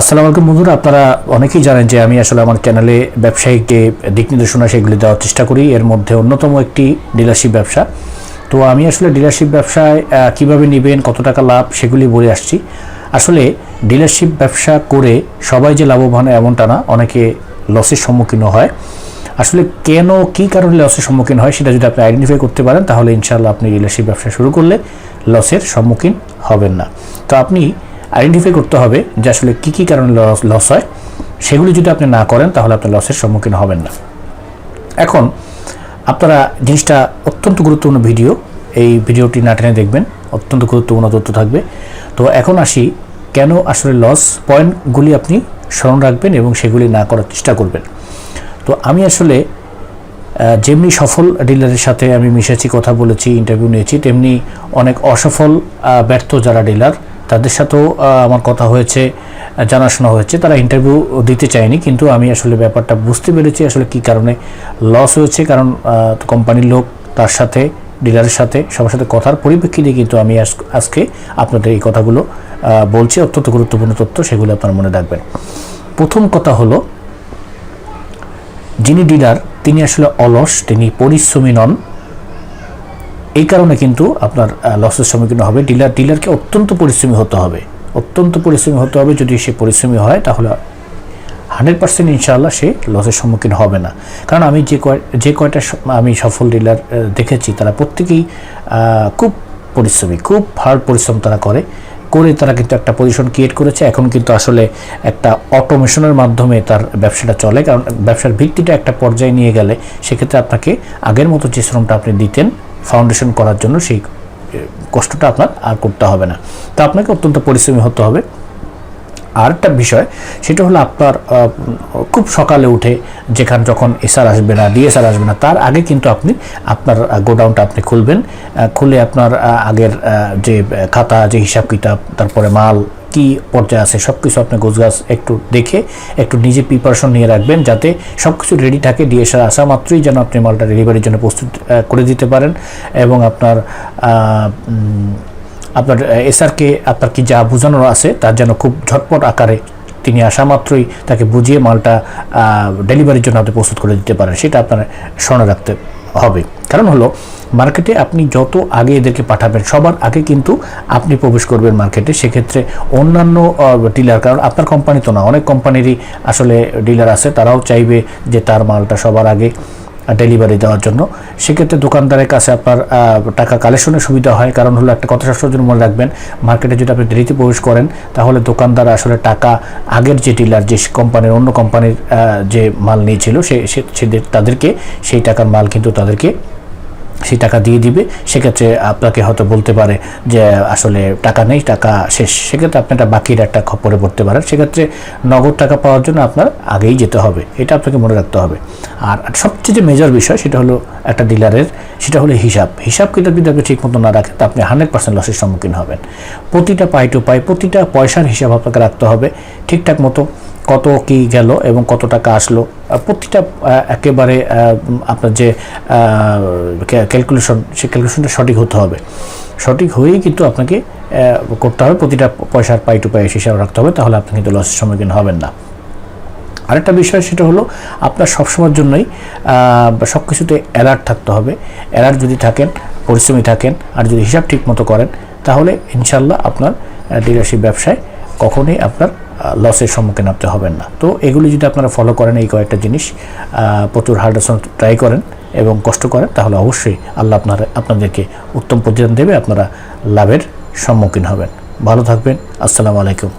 আসসালামু আলাইকুম বন্ধুরা, আপনারা অনেকেই জানেন যে আমি আসলে আমার চ্যানেলে ব্যবসায়িক যে দিক নির্দেশনা সেগুলি দেওয়ার চেষ্টা করি। এর মধ্যে অন্যতম একটি ডিলারশিপ ব্যবসা। তো আমি আসলে ডিলারশিপ ব্যবসায় কীভাবে নেবেন, কত টাকা লাভ, সেগুলি বলে আসছি। আসলে ডিলারশিপ ব্যবসা করে সবাই যে লাভবান হয় এমনটা না, অনেকে লসের সম্মুখীন হয়। আসলে কেন, কি কারণে লসের সম্মুখীন হয়, সেটা যদি আপনি আইডেন্টিফাই করতে পারেন, তাহলে ইনশাআল্লাহ আপনি ডিলারশিপ ব্যবসা শুরু করলে লসের সম্মুখীন হবেন না। তো আপনি আইডেন্টিফাই করতে হবে যে আসলে কী কী কারণে লস লস হয়। সেগুলি যদি আপনি না করেন, তাহলে আপনি লসের সম্মুখীন হবেন না। এখন, আপনারা জিনিসটা অত্যন্ত গুরুত্বপূর্ণ ভিডিও এই ভিডিওটি না টেনে দেখবেন, অত্যন্ত গুরুত্বপূর্ণ তথ্য থাকবে। তো এখন আসি, কেন আসলে লস পয়েন্টগুলি আপনি স্মরণ রাখবেন এবং সেগুলি না করার চেষ্টা করবেন? তো আমি আসলে যেমনি সফল ডিলারের সাথে আমি মিশেছি, কথা বলেছি ইন্টারভিউ নিয়েছি, তেমনি অনেক অসফল ব্যর্থ যারা ডিলার তাদের সাথেও আমার কথা হয়েছে, জানাশোনা হয়েছে, তারা ইন্টারভিউ দিতে চায়নি, কিন্তু আমি আসলে ব্যাপারটা বুঝতে পেরেছি, আসলে কি কারণে লস হয়েছে, কারণ কোম্পানির লোক তার সাথে ডিলারের সাথে, সবার সাথে কথার পরিপ্রেক্ষিতে কিন্তু আমি আজ- আজকে আপনাদের এই কথাগুলো বলছি, অত্যন্ত গুরুত্বপূর্ণ তথ্য, সেগুলো আপনার মনে রাখবেন। প্রথম কথা হলো, যিনি ডিলার তিনি আসলে অলস, তিনি পরিশ্রমী নন এই কারণে কিন্তু আপনার লসের সম্মুখীন হবে। ডিলার ডিলারকে অত্যন্ত পরিশ্রমী হতে হবে। অত্যন্ত পরিশ্রমী হতে হবে। যদি সে পরিশ্রমী হয়, তাহলে হান্ড্রেড পার্সেন্ট ইনশাল্লাহ সে লসের সম্মুখীন হবে না। কারণ আমি যে কয়, যে কয়টা আমি সফল ডিলার দেখেছি, তারা প্রত্যেকেই খুব পরিশ্রমী, খুব হার্ড পরিশ্রম তারা করে। করে তারা কিন্তু একটা পজিশন ক্রিয়েট করেছে। এখন কিন্তু আসলে একটা অটোমেশনের মাধ্যমে তার ব্যবসাটা চলে। কারণ ব্যবসার ভিত্তিটা একটা পর্যায়ে নিয়ে গেলে সেক্ষেত্রে আপনাকে আগের মতো যে শ্রমটা আপনি দিতেন ফাউন্ডেশন করার জন্য সেই কষ্টটা আপনার আর করতে হবে না। তা আপনাকে অত্যন্ত পরিশ্রমী হতে হবে। আরেকটা বিষয়, সেটা হলো আপনার খুব সকালে উঠে যেখান যখন এসআর আসবে না, ডিএসআর আসবে না, তার আগে কিন্তু আপনি আপনার গোডাউনটা আপনি খুলবেন। খুলে আপনার আগের যে, খাতা, যে হিসাব কিতাব, তারপরে মাল, কি পর্যায়ে আছে সব কিছু আপনি গোছগাছ একটু দেখে, একটু নিজে প্রিপারেশন নিয়ে রাখবেন, যাতে সব কিছু রেডি থাকে, ডিএসআর আসা মাত্রই যেন আপনি মালটা ডেলিভারির জন্য প্রস্তুত করে দিতে পারেন। এবং আপনার আপনার এসআরকে আপনার কি যা বোঝানোর আছে তার যেন খুব ঝটপট আকারে তিনি আসা মাত্রই তাকে বুঝিয়ে মালটা ডেলিভারির জন্য আপনি প্রস্তুত করে দিতে পারেন, সেটা আপনার স্মরণে রাখতে হবে। কারণ হলো মার্কেটে আপনি যত আগে এদেরকে পাঠাবেন, সবার আগে কিন্তু আপনি প্রবেশ করবেন মার্কেটে সেক্ষেত্রে অন্যান্য ডিলার কারণ আপনার কোম্পানি তো না, অনেক কোম্পানিরই আসলে ডিলার আছে, তারাও চাইবে যে তার মালটা সবার আগে ডেলিভারি দেওয়ার জন্য। সেক্ষেত্রে দোকানদারের কাছে আপনার টাকা কালেকশনের সুবিধা হয়। কারণ হলো একটা কথা সবসময় মনে রাখবেন মার্কেটে যদি আপনি দেরিতে প্রবেশ করেন, তাহলে দোকানদার আসলে টাকা আগের যে ডিলার যে কোম্পানির অন্য কোম্পানির যে মাল নিয়েছিল সে তাদেরকে, সেই টাকার মাল কিন্তু তাদেরকে সেই টাকা দিয়ে দিবে, সেক্ষেত্রে আপনাকে হয়তো বলতে পারে যে, আসলে টাকা নেই, টাকা শেষ। সেক্ষেত্রে আপনি একটা বাকির একটা খপরে পড়তে পারেন। সেক্ষেত্রে নগদ টাকা পাওয়ার জন্য আপনার আগেই যেতে হবে। এটা আপনাকে মনে রাখতে হবে। আর সবচেয়ে যে মেজর বিষয়, সেটা হলো একটা ডিলারের, সেটা হলো হিসাব। হিসাব কিতাব যদি আপনি ঠিক মতো না রাখেন, তা আপনি হান্ড্রেড পার্সেন্ট লসের সম্মুখীন হবেন। প্রতিটা পাই টু পাই, প্রতিটা পয়সার হিসাব আপনাকে রাখতে হবে ঠিকঠাক মতো। কত কি গেল এবং কত টাকা আসলো? প্রতিটা একেবারে আপনার যে ক্যালকুলেশন সেই ক্যালকুলেশনটা সঠিক হতে হবে। সঠিক হয়েই কিন্তু আপনাকে করতে হবে। প্রতিটা পয়সার পাই টু পাই হিসাব রাখতে হবে। তাহলে আপনি কিন্তু লসের সম্মুখীন হবেন না। আরেকটা বিষয় সেটা হলো, আপনার সবসময়ের জন্যই সব কিছুতে অ্যালার্ট থাকতে হবে। অ্যালার্ট যদি থাকেন, পরিশ্রমী থাকেন, আর যদি হিসাব ঠিক মতো করেন, তাহলে ইনশাল্লাহ আপনার ডিলারশিপ ব্যবসায় কখনোই আপনার লসের সম্মুখীন আপনি হবেন না। তো এগুলি যদি আপনারা ফলো করেন এই কয়েকটা জিনিস প্রচুর হার্ড ট্রাই করেন এবং কষ্ট করেন, তাহলে অবশ্যই আল্লাহ আপনার, আপনাদেরকে উত্তম প্রতিদান দেবে, আপনারা লাভের সম্মুখীন হবেন। ভালো থাকবেন, আসসালামু আলাইকুম।